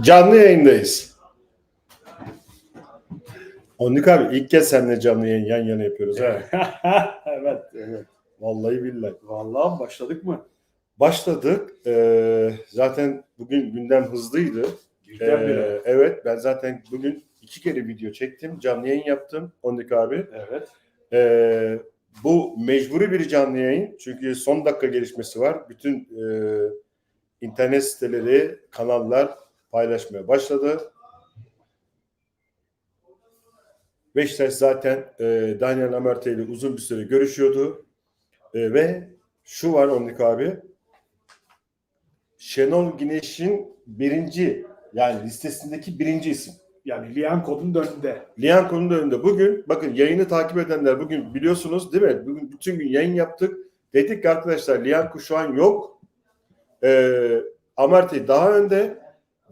Canlı yayındayız. Onluk abi ilk kez seninle canlı yayın yan yana yapıyoruz ha. evet, evet. Vallahi billahi. Vallahi başladık mı? Başladık. Ee, zaten bugün gündem hızlıydı. Birdenbire. Ee, evet ben zaten bugün iki kere video çektim. Canlı yayın yaptım Onluk abi. Evet. Ee, bu mecburi bir canlı yayın. Çünkü son dakika gelişmesi var. Bütün e, internet siteleri, kanallar paylaşmaya başladı. Beşiktaş zaten e, Daniel Amarte ile uzun bir süre görüşüyordu. E, ve şu var Onlik abi. Şenol Güneş'in birinci yani listesindeki birinci isim. Yani Lianco'nun önünde. Lianco'nun önünde. Bugün bakın yayını takip edenler bugün biliyorsunuz değil mi? Bugün bütün gün yayın yaptık. Dedik ki arkadaşlar Lianco şu an yok. Ee, Amartey daha önde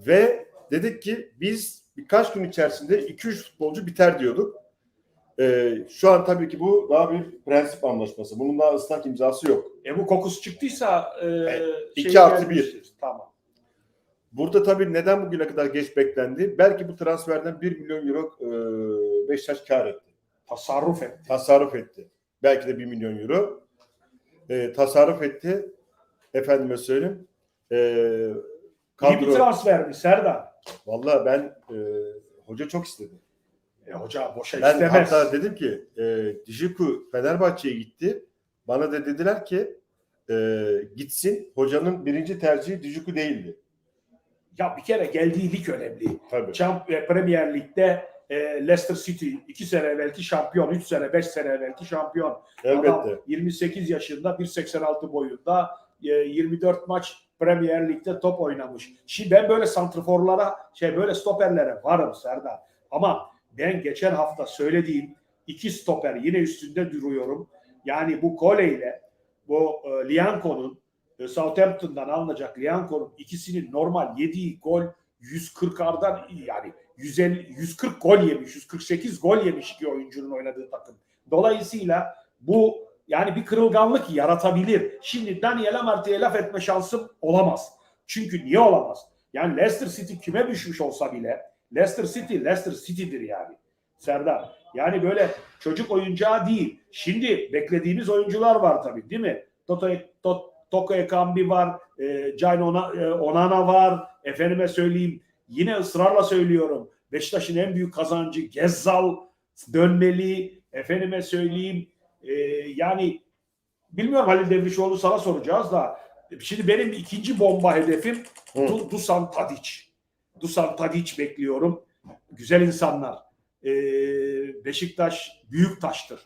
ve dedik ki biz birkaç gün içerisinde 2-3 futbolcu biter diyorduk. Ee, şu an tabii ki bu daha bir prensip anlaşması. Bunun daha ıslak imzası yok. E bu kokusu çıktıysa e, iki şey artı gelmiştir. Tamam. Burada tabii neden bugüne kadar geç beklendi? Belki bu transferden 1 milyon euro e, Beşiktaş kar etti. Tasarruf et. tasarruf etti. Belki de 1 milyon euro. E, tasarruf etti. Efendime söyleyeyim. E, İyi bir kadro. transfer mi Serdar? Valla ben e, hoca çok istedi. E, hoca boşa Ben istemez. hatta dedim ki e, Dijiku Fenerbahçe'ye gitti. Bana da dediler ki e, gitsin. Hocanın birinci tercihi Dijiku değildi. Ya bir kere geldiği lig önemli. Tabii. Champ e, Premier Lig'de e, Leicester City 2 sene evvelki şampiyon, 3 sene 5 sene evvelki şampiyon. Adam Elbette. 28 yaşında 1.86 boyunda e, 24 maç Premier Lig'de top oynamış. Şimdi ben böyle santrforlara şey böyle stoperlere varım Serdar. Ama ben geçen hafta söylediğim iki stoper yine üstünde duruyorum. Yani bu Cole ile bu e, Lianco'nun Southampton'dan alınacak Lianco'nun ikisinin normal yediği gol 140'ardan yani 150 140 gol yemiş, 148 gol yemiş iki oyuncunun oynadığı takım. Dolayısıyla bu yani bir kırılganlık yaratabilir. Şimdi Daniel Amartey'e laf etme şansım olamaz. Çünkü niye olamaz? Yani Leicester City küme düşmüş olsa bile Leicester City Leicester City'dir yani. Serdar. Yani böyle çocuk oyuncağı değil. Şimdi beklediğimiz oyuncular var tabii değil mi? Toto, Tot, Toko Ekambi var, e, Can Ona- e, Onana var. Efendime söyleyeyim yine ısrarla söylüyorum. Beşiktaş'ın en büyük kazancı Gezzal dönmeli. Efendime söyleyeyim e, yani bilmiyorum Halil Devrişoğlu sana soracağız da şimdi benim ikinci bomba hedefim Hı. Du- Dusan Tadic. Dusan Tadic bekliyorum. Güzel insanlar. Ee, Beşiktaş büyük taştır.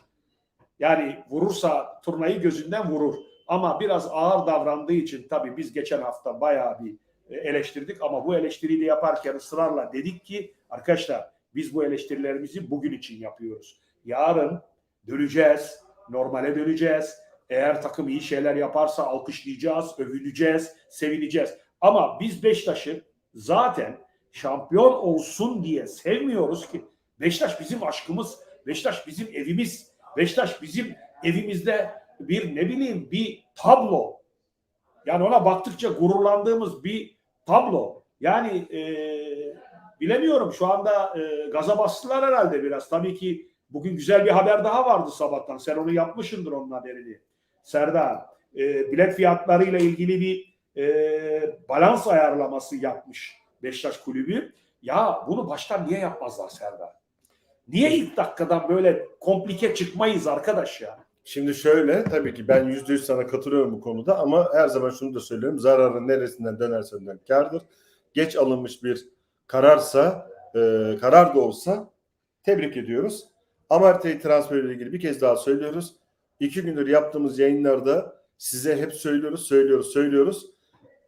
Yani vurursa turnayı gözünden vurur. Ama biraz ağır davrandığı için tabii biz geçen hafta bayağı bir e, eleştirdik ama bu eleştiriyi de yaparken ısrarla dedik ki arkadaşlar biz bu eleştirilerimizi bugün için yapıyoruz. Yarın döneceğiz, normale döneceğiz. Eğer takım iyi şeyler yaparsa alkışlayacağız, övüneceğiz, sevineceğiz. Ama biz Beşiktaş'ı zaten şampiyon olsun diye sevmiyoruz ki. Beşiktaş bizim aşkımız, Beşiktaş bizim evimiz, Beşiktaş bizim evimizde bir ne bileyim bir tablo. Yani ona baktıkça gururlandığımız bir tablo. Yani e, bilemiyorum şu anda e, gaza bastılar herhalde biraz. Tabii ki bugün güzel bir haber daha vardı sabahtan. Sen onu yapmışsındır onun haberini. Serdar, e, bilet fiyatlarıyla ilgili bir e, balans ayarlaması yapmış Beşiktaş kulübü. Ya bunu baştan niye yapmazlar Serdar? Niye ilk dakikadan böyle komplike çıkmayız arkadaş ya? Şimdi şöyle tabii ki ben yüzde yüz sana katılıyorum bu konuda ama her zaman şunu da söylüyorum. Zararın neresinden dönerse dön kardır. Geç alınmış bir kararsa e, karar da olsa tebrik ediyoruz. Amartey transferiyle ilgili bir kez daha söylüyoruz. İki gündür yaptığımız yayınlarda size hep söylüyoruz, söylüyoruz, söylüyoruz.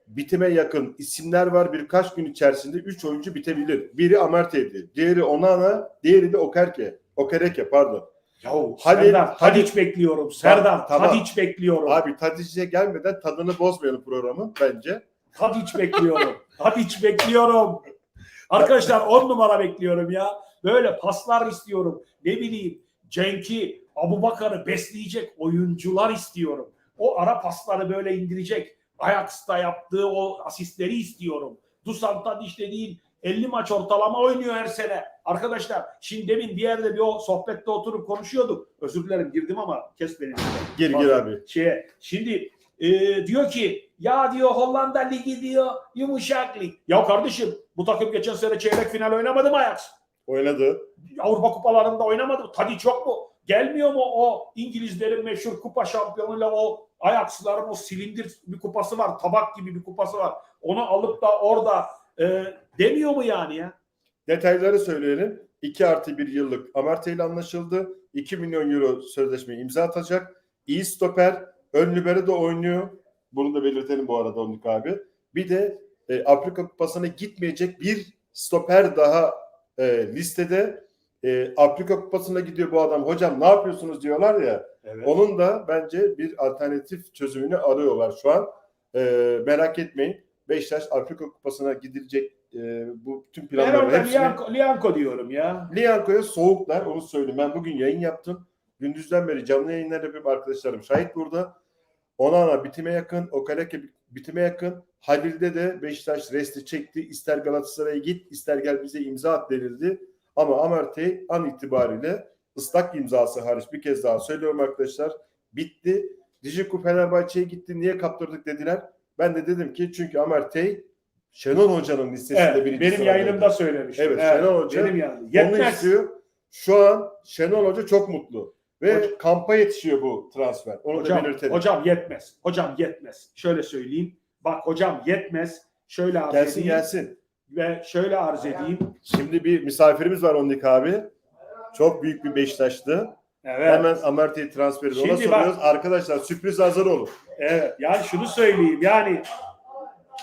Bitime yakın isimler var. Birkaç gün içerisinde 3 oyuncu bitebilir. Biri Amartey'di, diğeri Onana, diğeri de Okerke. Okereke pardon. Yahu Hadi- Serdar hadi- Tadiç bekliyorum. Serdar Tamam. Tadiç bekliyorum. Abi Tadic'e gelmeden tadını bozmayalım programı bence. Tadiç bekliyorum. Tadiç bekliyorum. Arkadaşlar 10 numara bekliyorum ya. Böyle paslar istiyorum. Ne bileyim Cenk'i, Abubakar'ı besleyecek oyuncular istiyorum. O ara pasları böyle indirecek. Ajax'ta yaptığı o asistleri istiyorum. Dusan Tadic dediğin 50 maç ortalama oynuyor her sene. Arkadaşlar şimdi demin bir yerde bir o sohbette oturup konuşuyorduk. Özür dilerim girdim ama kes beni. Gir gir abi. Şeye, şimdi e, diyor ki ya diyor Hollanda Ligi diyor yumuşak lig. Ya kardeşim bu takım geçen sene çeyrek final oynamadı mı Ajax? Oynadı. Avrupa kupalarında oynamadı mı? Tadic yok mu? Gelmiyor mu o İngilizlerin meşhur kupa şampiyonuyla o Ajax'ların o silindir bir kupası var. Tabak gibi bir kupası var. Onu alıp da orada e, demiyor mu yani ya? Detayları söyleyelim. 2 artı 1 yıllık Amartya ile anlaşıldı. 2 milyon euro sözleşme imza atacak. İyi stoper. Ön libero de oynuyor. Bunu da belirtelim bu arada Onluk abi. Bir de e, Afrika Kupası'na gitmeyecek bir stoper daha e, listede. E, Afrika Kupası'na gidiyor bu adam. Hocam ne yapıyorsunuz diyorlar ya. Evet. Onun da bence bir alternatif çözümünü arıyorlar şu an. Ee, merak etmeyin. Beşiktaş Afrika Kupası'na gidilecek e, bu tüm ben planların hepsini Lianco, Lianco diyorum ya. Lianco'ya soğuklar onu söyleyeyim. Ben bugün yayın yaptım. Gündüzden beri canlı yayınlar yapıp arkadaşlarım şahit burada. Onana bitime yakın, Okareke bitime yakın. Halil'de de Beşiktaş resti çekti. İster Galatasaray'a git, ister gel bize imza at denildi. Ama Amartey an itibariyle ıslak imzası hariç bir kez daha söylüyorum arkadaşlar. Bitti. Dijiku Fenerbahçe'ye gitti. Niye kaptırdık dediler. Ben de dedim ki çünkü Amartey Şenol Hoca'nın listesinde Evet, birinci benim yayınımda söylemiştim. Evet, Şenol Hoca Benim. Onu Yetmez. istiyor. Şu an Şenol Hoca çok mutlu. Ve Hoca- kampa yetişiyor bu transfer. Onu da Hocam, belirtelim. hocam yetmez. Hocam yetmez. Şöyle söyleyeyim. Bak hocam yetmez. Şöyle arz gelsin edeyim. gelsin. Ve şöyle arz edeyim. Şimdi bir misafirimiz var Ondik abi. Çok büyük bir Beşiktaşlı. Evet. Hemen Amartey transferi ona bak- soruyoruz. Arkadaşlar sürpriz hazır olun. Evet. Yani şunu söyleyeyim. Yani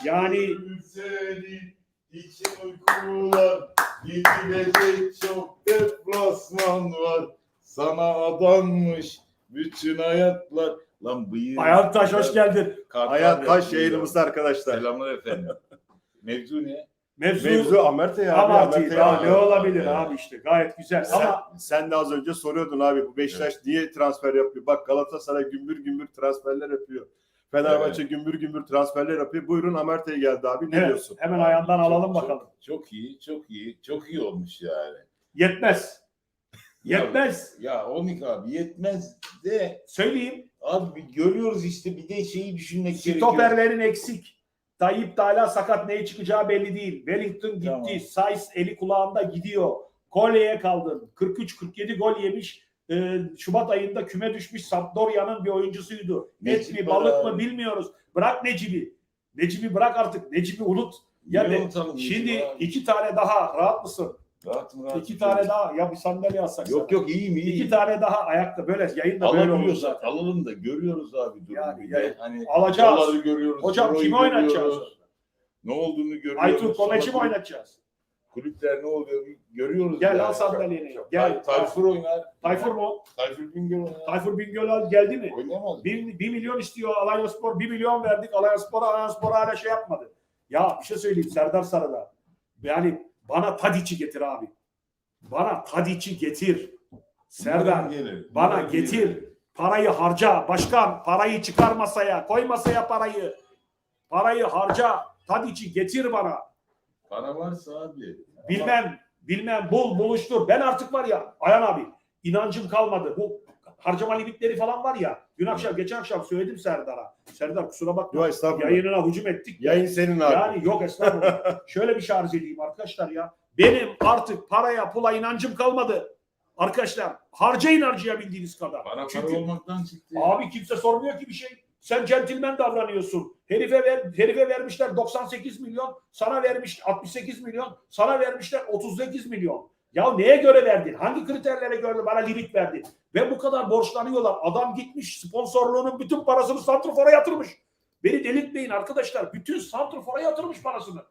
yani Senin için uykular gidilecek çok deplasman var. Sana adanmış bütün hayatlar. Lan bıyığı. Ayhan Taş hoş geldin. Kartal Hayat Taş yayınımızda arkadaşlar. Selamlar efendim. Mevzu ne? Mevzu, Mevzu Amartey abi. ama Amartey daha abi. ne olabilir Evet. abi işte. Gayet güzel. Sen, Ama sen de az önce soruyordun abi bu Beşiktaş niye transfer yapıyor? Bak Galatasaray gümbür gümbür transferler yapıyor. Fenerbahçe gümbür gümbür transferler yapıyor. Buyurun Amartey geldi abi. Ne evet, diyorsun? hemen ayağından alalım Çok- bakalım. Çok, çok iyi, çok iyi. Çok iyi olmuş yani. Yetmez. Ya- Yetmez. Ya Onik abi yetmez de Söyleyeyim. abi görüyoruz işte bir de şeyi düşünmek gerekiyor. Stoperlerin eksik. Tayyip de hala sakat neye çıkacağı belli değil. Wellington gitti. Tamam. Saiz eli kulağında gidiyor. Kolye'ye kaldın. 43-47 gol yemiş. Ee, Şubat ayında küme düşmüş Sampdoria'nın bir oyuncusuydu. Et mi balık mı bilmiyoruz. Bırak Necip'i. Necip'i bırak artık. Necip'i unut. Unutalım Necip'i şimdi abi? iki tane daha rahat mısın? Rahat mı rahat iki tane daha. Ya bir sandalye alsak Yok sana. yok iyiyim iyiyim. İki tane daha ayakta böyle yayında böyle olur zaten. Alalım da görüyoruz abi durumu. Yani, yani hani alacağız. görüyoruz. Hocam kimi oynatacağız? Ne olduğunu görüyoruz. Aytun Komeç'i mi oynatacağız? Kulüpler ne oluyor görüyoruz. Gel al sandalyeni. Gel. Tay- Tayfur oynar. Tayfur mu? Tayfur Bingöl oynar. Tayfur Bingöl geldi mi? Oynayamaz mı? 1, milyon istiyor Alanya Spor. 1 milyon verdik Alanya Spor'a. Alanya Spor hala şey yapmadı. Ya bir şey söyleyeyim Serdar Sarı'da. Yani bana Tadiç'i getir abi. Bana Tadiç'i getir. Serdar gelir. bana getir. gelir. Parayı harca. Başkan parayı çıkar masaya. Koy masaya parayı. Parayı harca. Tadiç'i getir bana. Para varsa abi. Bilmem, bilmem, bul, buluştur. Ben artık var ya, Ayhan abi, inancım kalmadı. Bu harcama limitleri falan var ya. Dün akşam, geçen akşam söyledim Serdar'a. Serdar kusura bakma. Yok estağfurullah. Yayınına hücum ettik. Yayın senin abi. Yani yok estağfurullah. Şöyle bir arz edeyim arkadaşlar ya. Benim artık paraya, pula inancım kalmadı. Arkadaşlar harcayın harcayabildiğiniz kadar. Para Çünkü para olmaktan çıktı. Abi kimse sormuyor ki bir şey. Sen centilmen davranıyorsun. Herife ver, herife vermişler 98 milyon, sana vermiş 68 milyon, sana vermişler 38 milyon. Ya neye göre verdin? Hangi kriterlere göre bana limit verdin? Ve bu kadar borçlanıyorlar. Adam gitmiş sponsorluğunun bütün parasını Santrfor'a yatırmış. Beni delirtmeyin arkadaşlar. Bütün Santrfor'a yatırmış parasını.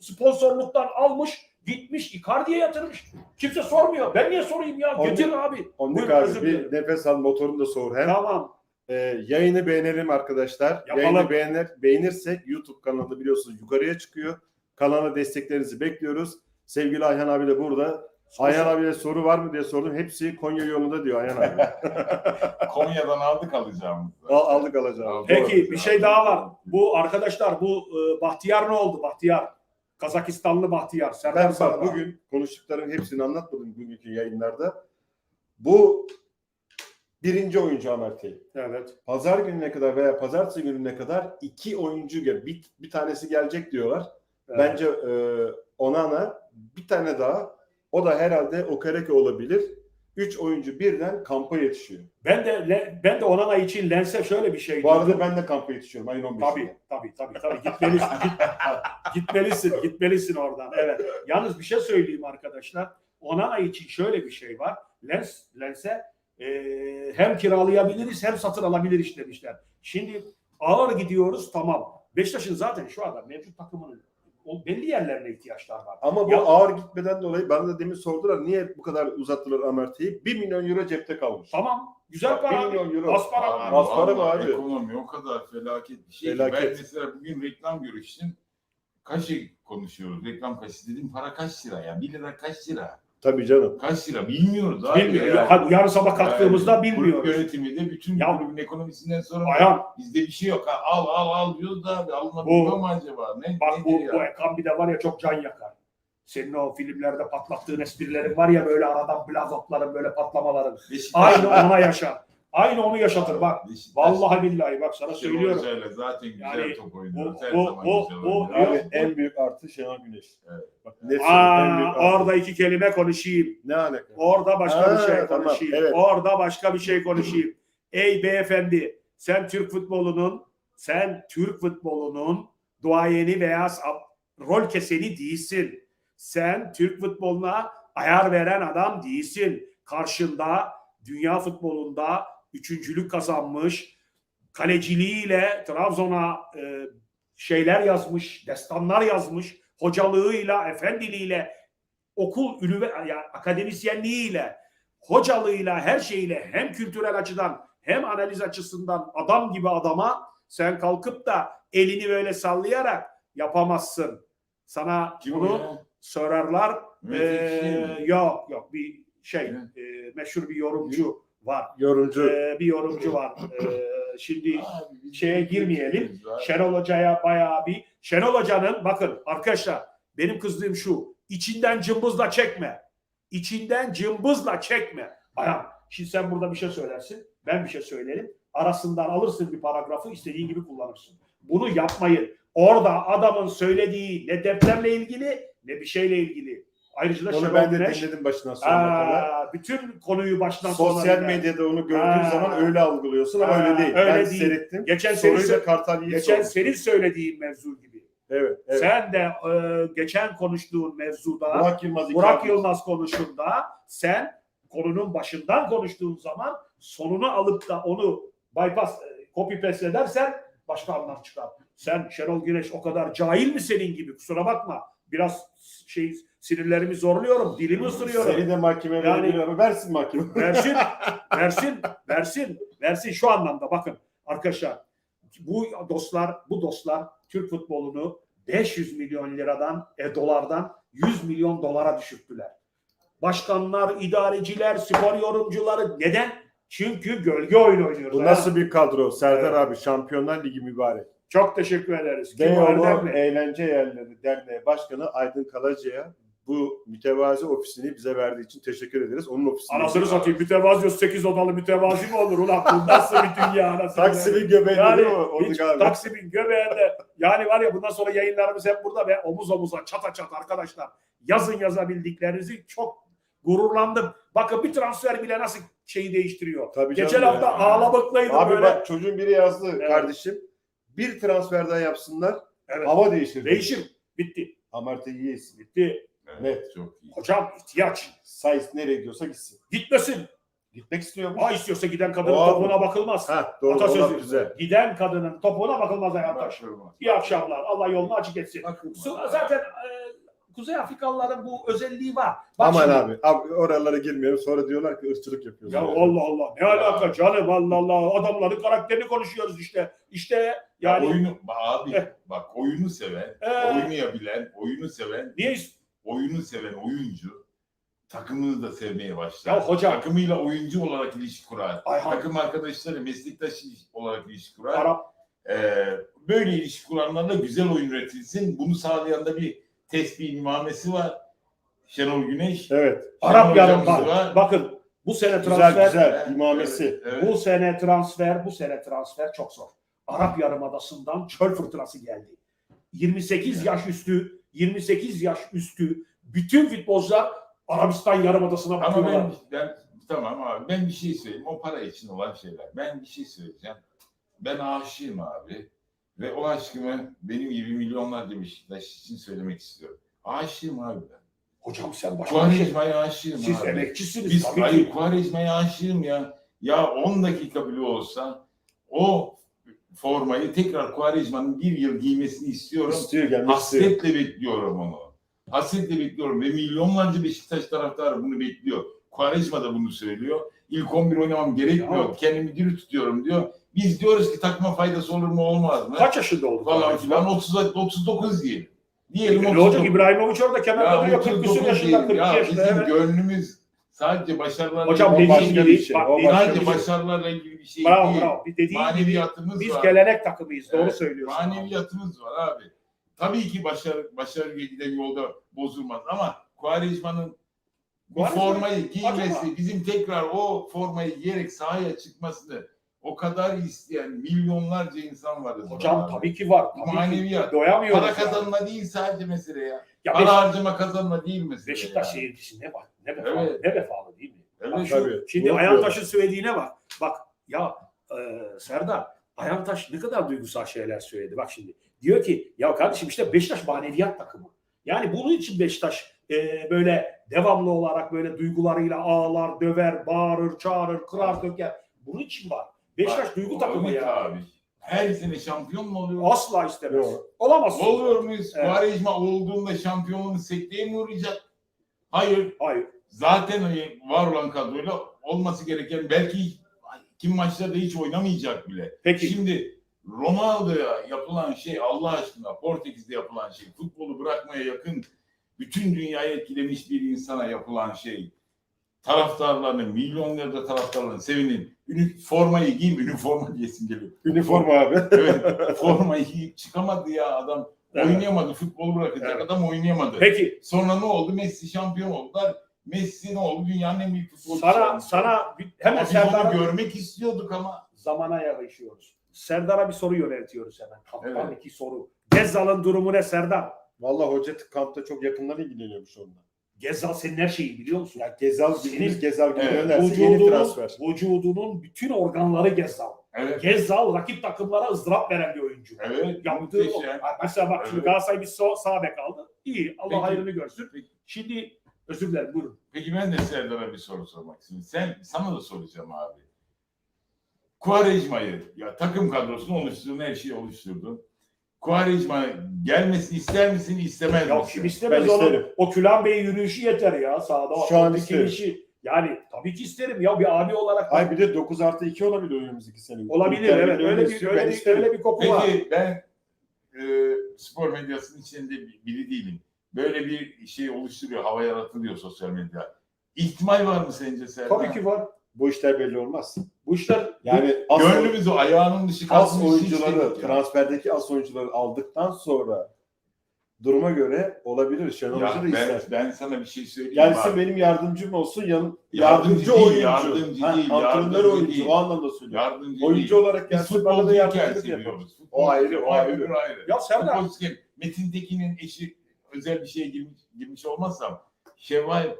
Sponsorluktan almış, gitmiş Icardi'ye yatırmış. Kimse sormuyor. Ben niye sorayım ya? Getir abi. Buyurun, abi bir nefes al motorunu da soğur hem. Tamam. Ee, yayını beğenelim arkadaşlar. Yapalım. Yayını beğenir, beğenirsek YouTube kanalında biliyorsunuz yukarıya çıkıyor. Kanala desteklerinizi bekliyoruz. Sevgili Ayhan abi de burada Ayhan abiye soru var mı diye sordum. Hepsi Konya yolunda diyor Ayhan abi. Konya'dan aldık alacağımızı. Al- aldık alacağım. Aldık. Peki Doğru. bir şey daha var. Bu arkadaşlar bu e, Bahtiyar ne oldu? Bahtiyar. Kazakistanlı Bahtiyar. Serdar Ben bak bugün konuştukların hepsini anlatmadım bugünkü yayınlarda. Bu birinci oyuncu Amertey. Evet. Pazar gününe kadar veya pazartesi gününe kadar iki oyuncu gel. Bir, bir tanesi gelecek diyorlar. evet. Bence e, Onana bir tane daha. O da herhalde Okereke olabilir. Üç oyuncu birden kampa yetişiyor. Ben de ben de Onana için Lens'e şöyle bir şey Bu arada diyordum. ben de kampa yetişiyorum ayın 15'inde. Tabii tabii tabii tabii gitmelisin. git- gitmelisin, gitmelisin oradan. Evet. Yalnız bir şey söyleyeyim arkadaşlar. Onana için şöyle bir şey var. Lens Lens'e e, hem kiralayabiliriz hem satın alabiliriz demişler. Şimdi ağır gidiyoruz tamam. Beşiktaş'ın zaten şu anda mevcut takımının o belli yerlerine ihtiyaçlar var. Ama bu Ya- ağır gitmeden dolayı bana da demin sordular niye bu kadar uzattılar Amertey'i? 1 milyon euro cepte kalmış. Tamam. Güzel para. 1 milyon euro. Az para var. Abi, Az para mı vallahi abi? Ekonomi o kadar felaket bir şey. Felaket. Ben mesela bugün reklam görüştüm. Kaşı konuşuyoruz. Reklam kaşı dedim para kaç lira ya? 1 lira kaç lira? Tabii canım. Kaç lira bilmiyoruz abi. Bilmiyorum. Yani. Ya, yarın sabah kalktığımızda Yani bilmiyoruz. Kulüp yönetimi de bütün Ya- kulübün ekonomisinden sonra Ayhan bizde bir şey yok. Ha, Al al al diyoruz da abi alınabiliyor mu acaba? Ne, Bak bu, ya? bu Ekan bir de var ya çok can yakar. Senin o filmlerde patlattığın esprilerin var ya böyle aradan blazotların böyle patlamaların. Beşiktaş- Aynı ona yaşar. Aynı onu yaşatır bak. Beşiktaş- Vallahi billahi bak sana Şenol söylüyorum. Hoca'yla zaten güzel Yani top oynuyoruz. Her bu- zaman bu- güzel bu- oynuyoruz. Abi en büyük artı Şenol Güneş. Evet. Bak, net söylüyorum, en büyük Aa, artı. orada iki kelime konuşayım. Ne alaka? Orada başka Ha, bir şey tamam, konuşayım. evet. Orada başka bir şey konuşayım. Ey beyefendi sen Türk futbolunun sen Türk futbolunun duayeni veya rol keseni değilsin. Sen Türk futboluna ayar veren adam değilsin. Karşında dünya futbolunda üçüncülük kazanmış, kaleciliğiyle Trabzon'a e, şeyler yazmış, destanlar yazmış, hocalığıyla, efendiliğiyle, okul, ünivers yani akademisyenliğiyle, hocalığıyla, her şeyiyle hem kültürel açıdan hem analiz açısından adam gibi adama sen kalkıp da elini böyle sallayarak yapamazsın. Sana Kim bunu ya? sorarlar. Ee, yok yok bir şey Evet. e, meşhur bir yorumcu var. Yorumcu. Ee, bir yorumcu var. Ee, şimdi Abi, şeye girmeyelim. Şenol Hoca'ya bayağı bir Şenol Hoca'nın bakın arkadaşlar benim kızdığım şu içinden cımbızla çekme. İçinden cımbızla çekme. Ayağım. Şimdi sen burada bir şey söylersin. Ben bir şey söylerim. Arasından alırsın bir paragrafı istediğin gibi kullanırsın. Bunu yapmayın. Orada adamın söylediği ne depremle ilgili ne bir şeyle ilgili. Ayrıca da Onu Şenol ben de Güneş dinledim başından sonuna kadar. aa, bütün konuyu baştan sona Sosyal dinler. medyada onu gördüğün Ha. zaman öyle algılıyorsun ama Ha, öyle değil. öyle ben değil. seyrettim. Geçen senin, Soruyu da Kartal geçen sormuş. senin söylediğin mevzu gibi. Evet. evet. Sen de e, geçen konuştuğun mevzuda Burak Yılmaz abi. Yılmaz konuşunda sen konunun başından konuştuğun zaman sonunu alıp da onu bypass, e, copy paste edersen başka anlam çıkar. Sen Şenol Güneş o kadar cahil mi senin gibi? Kusura bakma. Biraz şey sinirlerimi zorluyorum, dilimi ısırıyorum. Seni de mahkemeye Yani- verebilir ama versin mahkeme. Versin, versin, versin, versin şu anlamda bakın arkadaşlar bu dostlar, bu dostlar Türk futbolunu 500 milyon liradan, e, dolardan 100 milyon dolara düşürttüler. Başkanlar, idareciler, spor yorumcuları neden? Çünkü gölge oyun oynuyoruz. Bu ha. nasıl bir kadro? Serdar Evet. abi Şampiyonlar Ligi mübarek. Çok teşekkür ederiz. Mi? Eğlence Yerleri Derneği Başkanı Aydın Kalacı'ya bu mütevazi ofisini bize verdiği için teşekkür ederiz. Onun ofisini. Anasını satayım mütevazi 8 odalı mütevazi mi olur ulan? Bu nasıl bir dünya? Bir- Taksim'in göbeğinde Yani değil mi? Hiç abi. Taksim'in göbeğinde yani var ya bundan sonra yayınlarımız hep burada ve omuz omuza çata çat arkadaşlar yazın yazabildiklerinizi çok gururlandım. Bakın bir transfer bile nasıl şeyi değiştiriyor. Tabii Geçen hafta ya. ağlamaklaydım Abi böyle. bak çocuğun biri yazdı Evet. kardeşim. Bir transfer daha yapsınlar. Evet. Hava değişir. Değişir. Bitti. Amartya yiyiz. Bitti. Evet, Net. Çok iyi. Hocam ihtiyaç. Sayıs nereye gidiyorsa gitsin. Gitmesin. Gitmek istiyormuş. Ha istiyorsa giden kadının Abi. topuğuna bakılmaz. Ha doğru Atasözü. güzel. Giden kadının topuğuna bakılmaz hayataş. Bakılmaz. İyi akşamlar. Allah yolunu açık etsin. Su- Zaten e, Kuzey Afrikalıların bu özelliği var. Bak Aman şimdi- abi. Abi oralara girmeyelim. Sonra diyorlar ki ırkçılık yapıyoruz. Ya Allah Allah ne alaka canım Allah Allah adamların karakterini konuşuyoruz işte. İşte Yani yani oyunu abi Eh. bak oyunu seven, Ee. oynayabilen, oyunu seven, niye is- oyunu seven oyuncu takımını da sevmeye başlar. Ya hocam- Takımıyla oyuncu olarak ilişki kurar. Ayhan. Takım arkadaşları, meslektaş ilişki- olarak ilişki kurar. Arap Ee, böyle ilişki kuranlarla güzel oyun üretilsin. Bunu sağlayan da bir tesbih imamesi var. Şenol Güneş. Evet. Arap Şenol yarım hocamız var. Bakın bu sene Güzel transfer güzel Evet, imamesi. evet. bu sene transfer bu sene transfer çok zor. Arap Yarımadası'ndan çöl fırtınası geldi. 28 yaş üstü 28 yaş üstü bütün futbolcular Arabistan Yarımadası'na Ama bakıyorlar. ben, ben tamam abi ben bir şey söyleyeyim. O para için olan şeyler. Ben bir şey söyleyeceğim. Ben aşığım abi. Ve o aşkımı benim gibi milyonlarca Beşiktaş için söylemek istiyorum. Aşığım abi ben. Hocam sen başka bir şey. Aşığım Siz abi. emekçisiniz Biz tabii hayır ki. Kuvarizma'ya aşığım ya. Ya 10 dakika bile olsa o formayı tekrar Kuvarizma'nın bir yıl giymesini istiyorum. İstiyor gelmek istiyor. Hasretle bekliyorum onu. Hasretle bekliyorum ve milyonlarca Beşiktaş taraftarı bunu bekliyor. Quaresma da bunu söylüyor. İlk 11 oynamam gerekmiyor. Ya. Kendimi diri tutuyorum diyor. Biz diyoruz ki takma faydası olur mu olmaz mı? Kaç yaşında oldu? Falan filan 30, 39 diyelim. Diyelim Ne 39. olacak İbrahimovic orada kenarda Ya duruyor 40 küsur 39 yaşında diyelim. 42 Ya yaşında. bizim Evet. gönlümüz sadece başarılarla Hocam ilgili, dediğin bir gibi şey, bak, dediğin sadece gibi- başarılarla ilgili bir şey Bravo değil. bravo. Dediğin gibi Maneviyatımız biz var. gelenek takımıyız. Doğru Evet, söylüyorsun. Maneviyatımız var abi. Tabii ki başarı, başarıya giden yolda bozulmaz ama Quaresma'nın bu formayı giymesi, Acaba- bizim tekrar o formayı giyerek sahaya çıkmasını o kadar isteyen milyonlarca insan var. Hocam tabii ki var. Tabii Maneviyat. ki. Doyamıyoruz. Para kazanma değil sadece mesele ya. Ya Para Beş- harcama kazanma değil mesele. Beşiktaş ya. seyircisi ne var? Ne vefalı, Evet. ne vefalı değil mi? Evet. Bak Tabii. Şimdi. Ayantaş'ın söylediğine bak. Bak ya e, Serdar Ayantaş ne kadar duygusal şeyler söyledi. Bak şimdi diyor ki ya kardeşim işte Beşiktaş maneviyat takımı. Yani bunun için Beşiktaş e, böyle devamlı olarak böyle duygularıyla ağlar, döver, bağırır, çağırır, kırar, döker. Bunun için var. Beşiktaş Bak, duygu takımı ya. Abi. Her sene şampiyon mu oluyor? Asla istemez. Yok. Olamaz. Oluyor muyuz? Evet. Quaresma olduğunda şampiyonluğumuz sekteye mi uğrayacak? Hayır. Hayır. Zaten hani var olan kadroyla olması gereken belki kim maçlarda hiç oynamayacak bile. Peki. Şimdi Ronaldo'ya yapılan şey Allah aşkına Portekiz'de yapılan şey futbolu bırakmaya yakın bütün dünyayı etkilemiş bir insana yapılan şey taraftarlarının milyonlarca taraftarların sevinin ünü, formayı giyip üniforma diyesin geliyor. Üniforma abi. Evet formayı giyip çıkamadı ya adam Evet. oynayamadı futbolu bırakacak Evet. adam oynayamadı. Peki Sonra ne oldu? Messi şampiyon oldular. Messi ne oldu? Dünyanın en büyük futbolcusu. sana olmuş. sana bir- hemen Ama biz onu Serdar'a görmek istiyorduk ama. zamana yarışıyoruz. Serdar'a bir soru yöneltiyoruz hemen. Kaptan Evet. iki soru. Gezzal'ın durumu ne Serdar? Vallahi hoca kampta çok yakından ilgileniyormuş onunla. Gezzal senin her şeyi biliyor musun? Ya Gezal Senin- bildiğimiz Gezal gibi Evet, dönerse yeni vücudunun, transfer. vücudunun bütün organları Gezzal. Evet. Gezzal rakip takımlara ızdırap veren bir oyuncu. Evet. Yaptığı muhteşem. o. Mesela bak şimdi Evet. Galatasaray bir so- sağ bek aldı. İyi. Allah Peki. hayrını görsün. Peki. Şimdi özür dilerim buyurun. Peki ben de Serdar'a bir soru sormak istiyorum. Sen, sana da soracağım abi. Quaresma'yı, ya takım kadrosunu oluşturdun, her şeyi oluşturdun. Quaresma gelmesini ister misin, istemez misin? kim istemez Ben onu? isterim. O Külan Bey yürüyüşü yeter ya sağda. Şu an dikilişi. Yani tabii ki isterim ya bir abi olarak. Ay bir de 9 artı 2 olabilir önümüzdeki sene. Olabilir İlker evet. Öyle bir, istiyor, öyle bir, isterim. öyle bir koku var. Peki ben e, spor medyasının içinde biri değilim. Böyle bir şey oluşturuyor, hava yaratılıyor sosyal medya. İhtimal var mı sence Serdar? Tabii ki var. Bu işler belli olmaz. Bu işler Yani as, Gönlümüz o ayağının dışı as oyuncuları, transferdeki as oyuncuları aldıktan sonra duruma göre olabilir. Şenol Ya Hoca da ben, ister. ben sana bir şey söyleyeyim. Gelsin abi. benim yardımcım olsun. Yan, Yardımcı yardımcı, değil, oyuncu. yardımcı değil, antrenör yardımcı oyuncu. değil. O anlamda söylüyorum. Yardımcı Oyuncu değil. olarak Biz gelsin bana da futbolcuyken yardımcılık yapar. seviyoruz. O ayrı, o ayrı. Ya Serdar Futbolcuyken Metin Tekin'in eşi özel bir şeye girmiş, girmiş olmazsam Şevval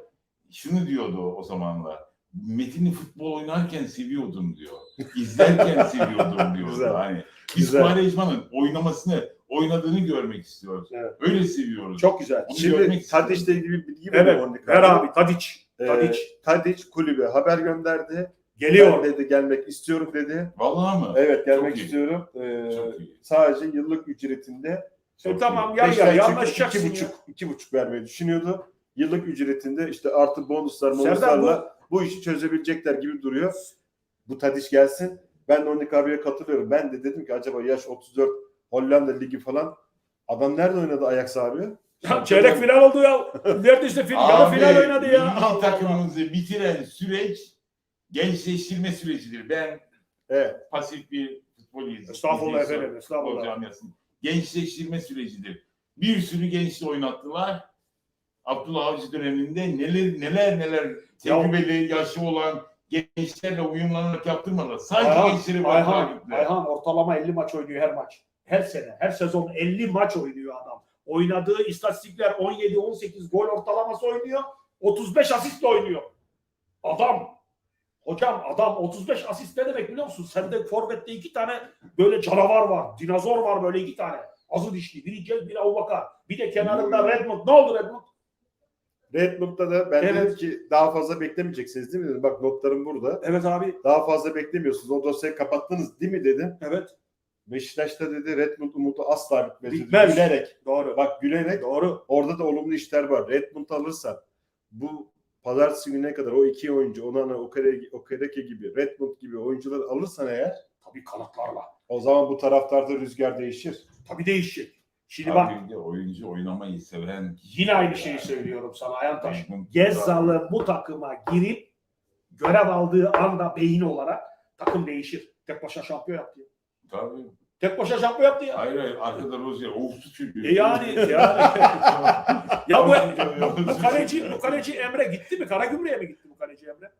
şunu diyordu o zamanlar. Metin'i futbol oynarken seviyordum diyor. İzlerken seviyordum diyor. Güzel. Hani biz. Quaresma'nın oynamasını, oynadığını görmek istiyoruz. Evet. Öyle seviyoruz. çok güzel. Onu Şimdi. Tadiç'le ilgili bir bilgi Evet. Monika Ver abi. abi Tadiç. Ee, Tadiç. Tadiç kulübe haber gönderdi. Geliyor. Ben dedi gelmek istiyorum dedi. Vallahi mı? Evet gelmek Çok iyi. istiyorum. Ee, Çok iyi. sadece yıllık ücretinde E, tamam ya ya Beşiktaş çünkü anlaşacaksın iki ya. buçuk, iki buçuk vermeyi düşünüyordu. Yıllık ücretinde işte artı bonuslar, Serdar, bonuslarla bu... işi çözebilecekler gibi duruyor. Bu Tadiş gelsin. Ben de Onik abiye katılıyorum. Ben de dedim ki acaba yaş 34 Hollanda Ligi falan. Adam nerede oynadı Ajax abi? Ya çeyrek final oldu ya. Neredeyse final, yarı Abi, final oynadı ya. milli takımımızı bitiren süreç gençleştirme sürecidir. Ben Evet. pasif bir futbol izleyicisi. Estağfurullah efendim, camiasının gençleştirme sürecidir. Bir sürü gençle oynattılar. Abdullah Avcı döneminde neler neler neler tecrübeli, yaşı olan gençlerle uyumlanarak yaptırmadılar. Sadece Ayhan, gençleri Ayhan. Ayhan ortalama 50 maç oynuyor her maç. Her sene, her sezon 50 maç oynuyor adam. Oynadığı istatistikler 17-18 gol ortalaması oynuyor. 35 asistle oynuyor. Adam. Hocam adam 35 asist ne demek biliyor musun? Sende forvette iki tane böyle canavar var. Dinozor var böyle iki tane. Azı dişli. Biri Cez, biri Avubakar. Bir de kenarında Redmond. Ne oldu Redmond? Redmond'da da ben Evet. dedim ki daha fazla beklemeyeceksiniz değil mi dedim. Bak notlarım burada. Evet abi. Daha fazla beklemiyorsunuz. O dosyayı kapattınız değil mi dedim. Evet. Beşiktaş'ta dedi Redmond umudu asla bitmez. Bitmez. Gülerek. Doğru. Bak gülerek Doğru. orada da olumlu işler var. Redmond alırsa bu pazartesi gününe kadar o iki oyuncu Onana, Okere- Okereke gibi, Redmond gibi oyuncular alırsan eğer Tabii kanatlarla. o zaman bu taraftarda rüzgar değişir. Tabii değişecek. Şimdi bak Abi bir de oyuncu oynamayı seven. Yine aynı şeyi söylüyorum sana Ayantaş. Gezzal'ın bu takıma girip görev aldığı anda beyin olarak takım değişir. Tek başına şampiyon yaptı. ya. Tabii. Tek başına şampiyon yaptı ya. Hayır hayır arkada Rozier of tutuyor. E yani yani. ya bu, bu kaleci bu kaleci Emre gitti mi? Karagümrük'e mi gitti bu kaleci Emre?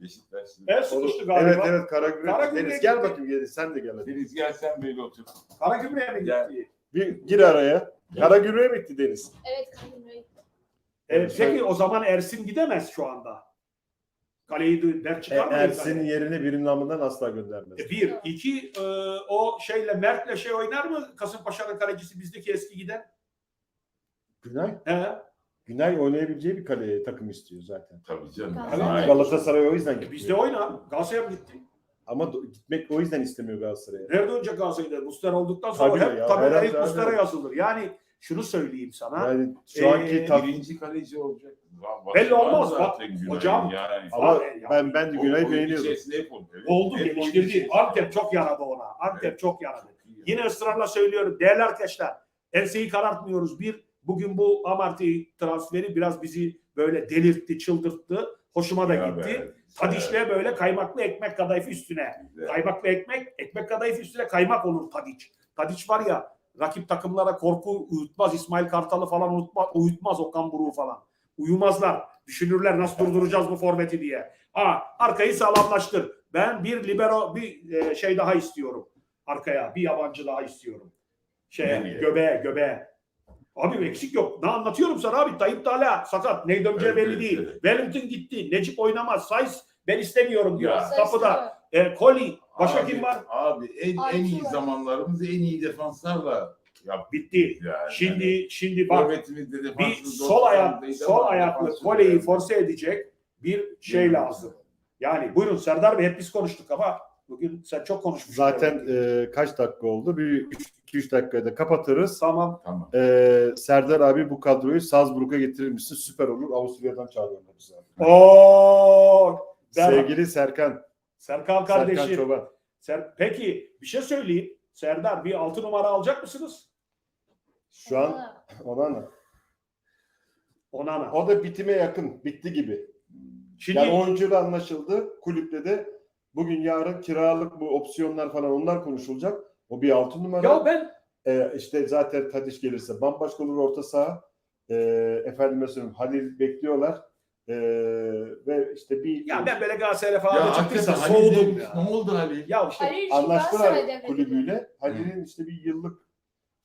Beşiktaşlı. El sıkıştı galiba. Evet evet Karagümrük. Karagümrük'e Deniz gel gitti. bakayım gel sen de gel. hadi. Deniz gel sen böyle otur. Karagümrük'e mi Ya. gitti? Bir gir araya. Karagümrük'e mi gitti Deniz? Evet Kadir Evet, peki o zaman Ersin gidemez şu anda. Kaleyi de dert E, çıkar mı? Ersin'in yerine birim namından asla göndermez. E, Bir, iki, e, o şeyle Mert'le şey oynar mı? Kasımpaşa'nın kalecisi bizdeki eski giden. Günay, He. Günay oynayabileceği bir kaleye takım istiyor zaten. Tabii canım. Hayır. Galatasaray o yüzden E, gitti. bizde oynar. Galatasaray'a mı gitti? Ama do- gitmek o yüzden istemiyor Galatasaray'a. Nerede oynayacak Galatasaray'da? Muslera olduktan sonra Tabii hep ya, tabela herhalde yazılır. Yani şunu söyleyeyim sana. Yani şu Ee, anki tak- Birinci kaleci olacak. Var- Belli olmaz. Bak, hocam. Yani. ama Abi, ya, ben ben de Günay'ı beğeniyorum. oldu. Evet. oldu Hep oyun geliştirdi. Antep çok yaradı ona. Antep Evet. çok yaradı. Çok. Yine ısrarla söylüyorum. Değerli arkadaşlar. Enseyi karartmıyoruz. Bir, bugün bu Amartey transferi biraz bizi böyle delirtti, çıldırttı. Hoşuma da Ya gitti. be, Tadiç'le böyle kaymaklı ekmek kadayıfı üstüne. güzel. Kaymaklı ekmek, ekmek kadayıf üstüne kaymak olur Tadiç. Tadiç var ya rakip takımlara korku uyutmaz. İsmail Kartal'ı falan uyutmaz, uyutmaz Okan Buruk'u falan. Uyumazlar. Düşünürler nasıl durduracağız bu forveti diye. Ha, arkayı sağlamlaştır. Ben bir libero bir e, şey daha istiyorum. Arkaya bir yabancı daha istiyorum. Şey Nereye? göbeğe göbeğe. Abi eksik yok. Ne anlatıyorum sana abi? Tayyip Talha sakat. Ne döneceği Evet, belli evet, değil. Wellington gitti. Necip oynamaz. Sayıs ben istemiyorum diyor. Ya. Kapıda. E, Koli. Başka Abi- kim var? Abi en, Artur en iyi var. zamanlarımızı en iyi defanslarla yaptık. Bitti. Yani. Şimdi şimdi bak bir sol ayak sol ayaklı yani. force edecek bir şey lazım. Yani buyurun Serdar Bey hep biz konuştuk ama bugün sen çok konuşmuşsun. Zaten e, kaç dakika oldu? Bir 2-3 dakikaya da kapatırız. tamam. Tamam. E, Serdar abi bu kadroyu Salzburg'a getirir misin? Süper olur. Avusturya'dan çağırıyorlar bizi abi. Oo! Ben- Sevgili Serkan. Serkan Serkan kardeşim. Çoban. Ser- Peki bir şey söyleyeyim. Serdar bir altı numara alacak mısınız? Şu an ona ne? Onana. O da bitime yakın. Bitti gibi. Şimdi Yani oyuncuyla anlaşıldı. Kulüple de bugün yarın kiralık bu opsiyonlar falan onlar konuşulacak. O bir altı numara. ya ben Ee, işte zaten Tadiş gelirse bambaşka olur orta saha. Ee, efendime söyleyeyim Halil bekliyorlar. Ee, ve işte bir ya ben böyle Galatasaray'a falan Ya da soğudum ya. Ne oldu Halil? Ya işte Halil anlaştılar kulübüyle. Halil'in işte bir yıllık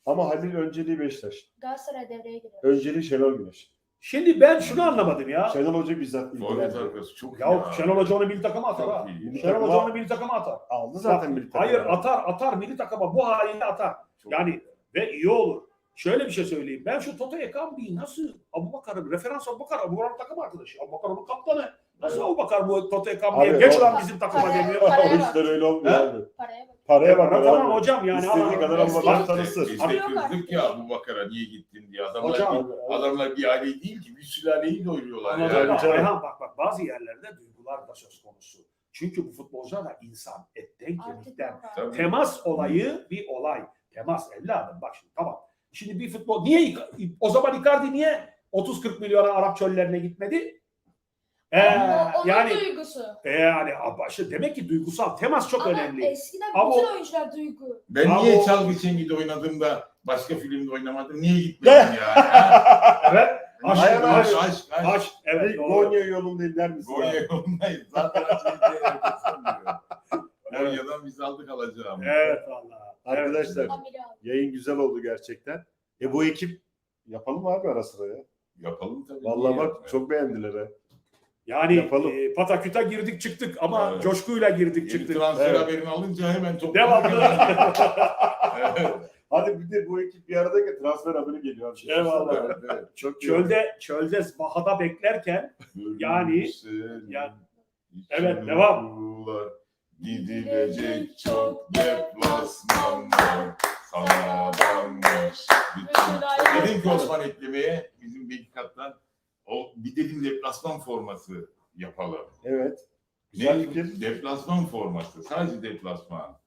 ama Halil önceliği Beşiktaş. Galatasaray devreye giriyor. Önceliği Şenol Güneş. şimdi ben şunu anlamadım ya. Şenol Hoca bizzat Forvet arkası çok. Ya abi. Şenol Hoca onu milli takıma atar Çok ha. iyi. Şenol Hoca onu milli takıma atar. Aldı zaten milli takımı. Hayır atar atar milli takıma bu haliyle atar. Çok Yani ve iyi olur. Şöyle bir şey söyleyeyim. Ben şu Toto Ekambi'yi nasıl Abu Bakar'ın referans Abu Bakar, Abu Bakar takım arkadaşı. Abu Bakar onun kaptanı. Nasıl Abu Bakar bu Toto Ekambi'ye Abi, geç o- lan bizim takıma Paraya- demiyor. paraya o bak. işler öyle olmuyor He? abi. Paraya bak. Paraya bak. Tamam, hocam yani. İstediği kadar Bak- Allah'ını Biz de- tanısın. Biz de kızdık ya bu Bakar'a niye gittin diye. Adamlar, Hocam, bir, adamlar bir aile değil ki bir sülaleyi doyuruyorlar. Anladın Yani. mı? canım. Ayhan bak bak bazı yerlerde duygular da söz konusu. Çünkü bu futbolcular da insan. Etten Artık kemikten. yok abi. Tabii. Temas olayı bir olay. Temas evladım bak şimdi tamam. Şimdi bir futbol niye o zaman Icardi niye 30-40 milyona Arap çöllerine gitmedi? Ee, Ama onun yani duygusu. e, yani başı demek ki duygusal temas çok Ama önemli. eskiden Ama bütün o- oyuncular duygu. Ben Ama niye o- Çalgı Çengi'de oynadığımda başka filmde oynamadım? Niye gitmedim ya? evet. Aşk, Aynen aşk, aşk, aşk, aşk. aşk. Evet. Konya yolundayım der misin? Gonya abi? yolundayız. Zaten. Konya'dan biz aldık alacağım. Evet valla. Arkadaşlar yayın güzel oldu gerçekten. E bu ekip yapalım mı abi ara sıra ya? Yapalım tabii. Vallahi bak yapmayalım? çok beğendiler ha. Yani Yapalım. e, pataküte girdik çıktık ama Evet. coşkuyla girdik Yeni çıktık. transfer Evet. haberini alınca hemen topladık. Devamlı. evet. Hadi bir de bu ekip bir arada ki transfer haberi geliyor. Abi. Eyvallah. evet, evet. Çok iyi oldu. çölde çölde bahada beklerken Yani- Ya- içim Evet, devam. kurular, Gidilecek çok deplasmanlar sana varmış. Bütün- Dedim ki Osman eklemeye bizim Bekikat'tan o bir dedim deplasman forması yapalım. Evet. Güzel Ne? fikir. Deplasman forması. Sadece deplasman.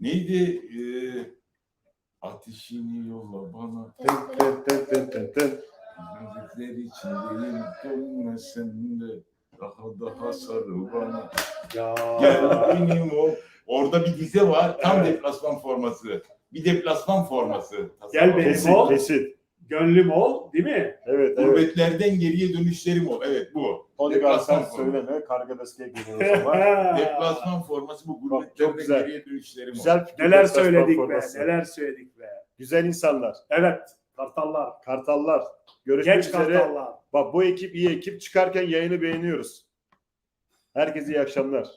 Neydi? Ee, ateşini yolla bana. Ten ten ten ten ten ten. Yüzükler içindeyim dönmesin de daha daha sarıl bana. ya Gel benim o. Orada bir dize var. Tam Evet. deplasman forması. Bir deplasman forması. Gel benim Kesin ol. kesin. gönlüm ol değil mi? Evet evet. Gurbetlerden geriye dönüşlerim o. Evet bu. Sen Deplasman söyleme. Karga Beski'ye geliyor o zaman. Deplasman forması bu. Gurbetlerden güzel. geriye dönüşlerim o. Güzel fikir. Neler söyledik forması. be, neler söyledik be. Güzel insanlar. Evet, kartallar, Kartallar. Görüşmek genç üzere. kartallar. Bak bu ekip iyi ekip. Çıkarken yayını beğeniyoruz. Herkese iyi akşamlar.